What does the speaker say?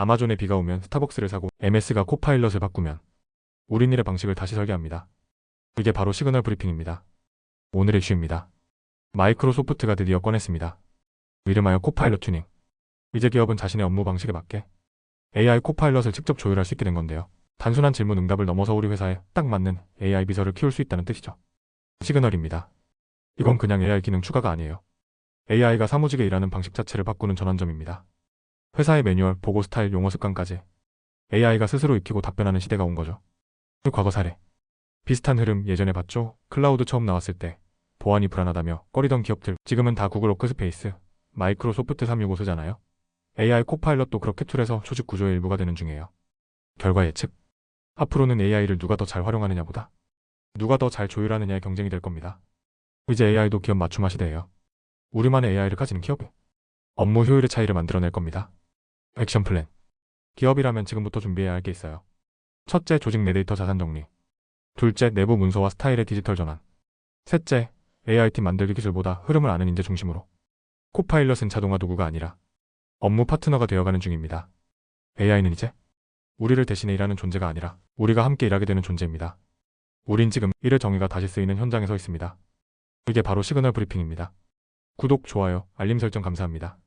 아마존에 비가 오면 스타벅스를 사고 MS가 코파일럿을 바꾸면 우린 일의 방식을 다시 설계합니다. 이게 바로 시그널 브리핑입니다. 오늘의 이슈입니다. 마이크로소프트가 드디어 꺼냈습니다. 이름하여 코파일럿 튜닝. 이제 기업은 자신의 업무 방식에 맞게 AI 코파일럿을 직접 조율할 수 있게 된 건데요. 단순한 질문 응답을 넘어서 우리 회사에 딱 맞는 AI 비서를 키울 수 있다는 뜻이죠. 시그널입니다. 이건 그냥 AI 기능 추가가 아니에요. AI가 사무직에 일하는 방식 자체를 바꾸는 전환점입니다. 회사의 매뉴얼, 보고 스타일, 용어 습관까지 AI가 스스로 익히고 답변하는 시대가 온 거죠. 그 과거 사례. 비슷한 흐름 예전에 봤죠? 클라우드 처음 나왔을 때 보안이 불안하다며 꺼리던 기업들 지금은 다 구글 워크스페이스, 마이크로소프트 365 쓰잖아요. AI 코파일럿도 그렇게 툴에서 조직 구조의 일부가 되는 중이에요. 결과 예측. 앞으로는 AI를 누가 더 잘 활용하느냐보다 누가 더 잘 조율하느냐의 경쟁이 될 겁니다. 이제 AI도 기업 맞춤화 시대예요. 우리만의 AI를 가지는 기업이 업무 효율의 차이를 만들어낼 겁니다. 액션 플랜. 기업이라면 지금부터 준비해야 할 게 있어요. 첫째, 조직 내 데이터 자산 정리. 둘째, 내부 문서와 스타일의 디지털 전환. 셋째, AI팀 만들기 기술보다 흐름을 아는 인재 중심으로. 코파일럿은 자동화 도구가 아니라 업무 파트너가 되어가는 중입니다. AI는 이제 우리를 대신해 일하는 존재가 아니라 우리가 함께 일하게 되는 존재입니다. 우린 지금 일의 정의가 다시 쓰이는 현장에 서 있습니다. 이게 바로 시그널 브리핑입니다. 구독, 좋아요, 알림 설정 감사합니다.